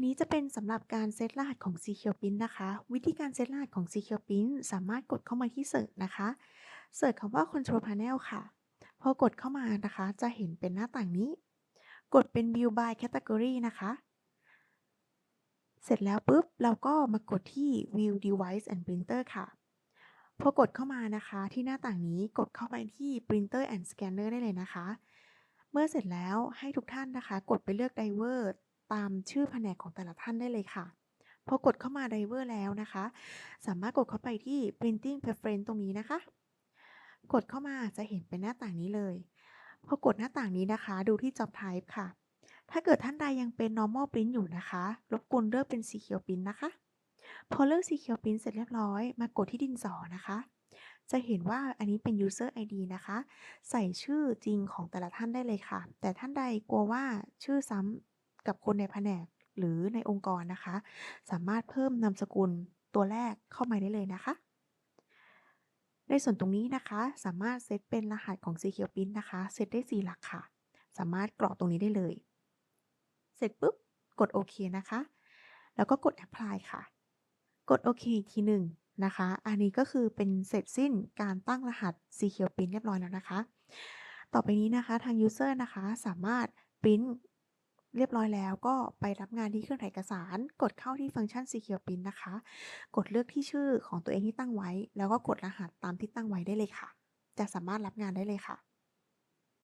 นนี้จะเป็นสำหรับการเซตรหัสของ Secure Pin นะคะ วิธีการเซตรหัสของ Secure Pin สามารถกดเข้ามาที่ Search นะคะเสิร์ชคำว่า Control Panel ค่ะ พอกดเข้ามานะคะ จะเห็นเป็นหน้าต่างนี้ กดเป็น View by Category นะคะ เสร็จแล้วปุ๊บ เราก็มากดที่ View Device and Printer ค่ะ พอกดเข้ามานะคะ ที่หน้าต่างนี้กดเข้าไปที่ Printer and Scanner ได้เลยนะคะ เมื่อเสร็จแล้วให้ทุกท่านนะคะ กดไปเลือก Driver ตามชื่อแผนกของแต่ละท่านได้เลยค่ะ พอกดเข้ามา Driver แล้วนะคะ สามารถกดเข้าไปที่ Printing Preference ตรงนี้นะคะ กดเข้ามาจะเห็นเป็นหน้าต่างนี้เลย พอกดหน้าต่างนี้นะคะ ดูที่ Job Type ค่ะ ถ้าเกิดท่านใดยังเป็น normal print อยู่นะคะ รบกวนเลือกเป็น secure print นะคะ พอเลือก secure print เสร็จเรียบร้อย มากดที่ดินสอนะคะจะเห็นว่าอันนี้เป็น user ID นะคะ ใส่ชื่อจริงของแต่ละท่านได้เลยค่ะ แต่ท่านใดกลัวว่าชื่อซ้ำ กับคนในแผนกหรือในองค์กรนะคะ สามารถเพิ่มนามสกุลตัวแรกเข้ามาได้เลยนะคะ ในส่วนตรงนี้นะคะสามารถเซตเป็นรหัสของ Secure Pin นะคะเซตได้ 4 หลักค่ะ สามารถกรอกตรงนี้ได้เลย เสร็จปุ๊บกดโอเคนะคะ แล้วก็กด apply ค่ะ กดโอเคอีกทีหนึ่งนะคะ อันนี้ก็คือเป็นเสร็จสิ้นการตั้งรหัส Secure Pin เรียบร้อยแล้วนะคะ ต่อไปนี้นะคะทาง User นะคะสามารถ Print เรียบร้อยแล้วก็ไปรับงานที่เครื่องถ่ายเอกสาร กดเข้าที่ฟังก์ชัน Secure Print นะคะ กดเลือกที่ชื่อของตัวเองที่ตั้งไว้ แล้วก็กดรหัสตามที่ตั้งไว้ได้เลยค่ะ จะสามารถรับงานได้เลยค่ะ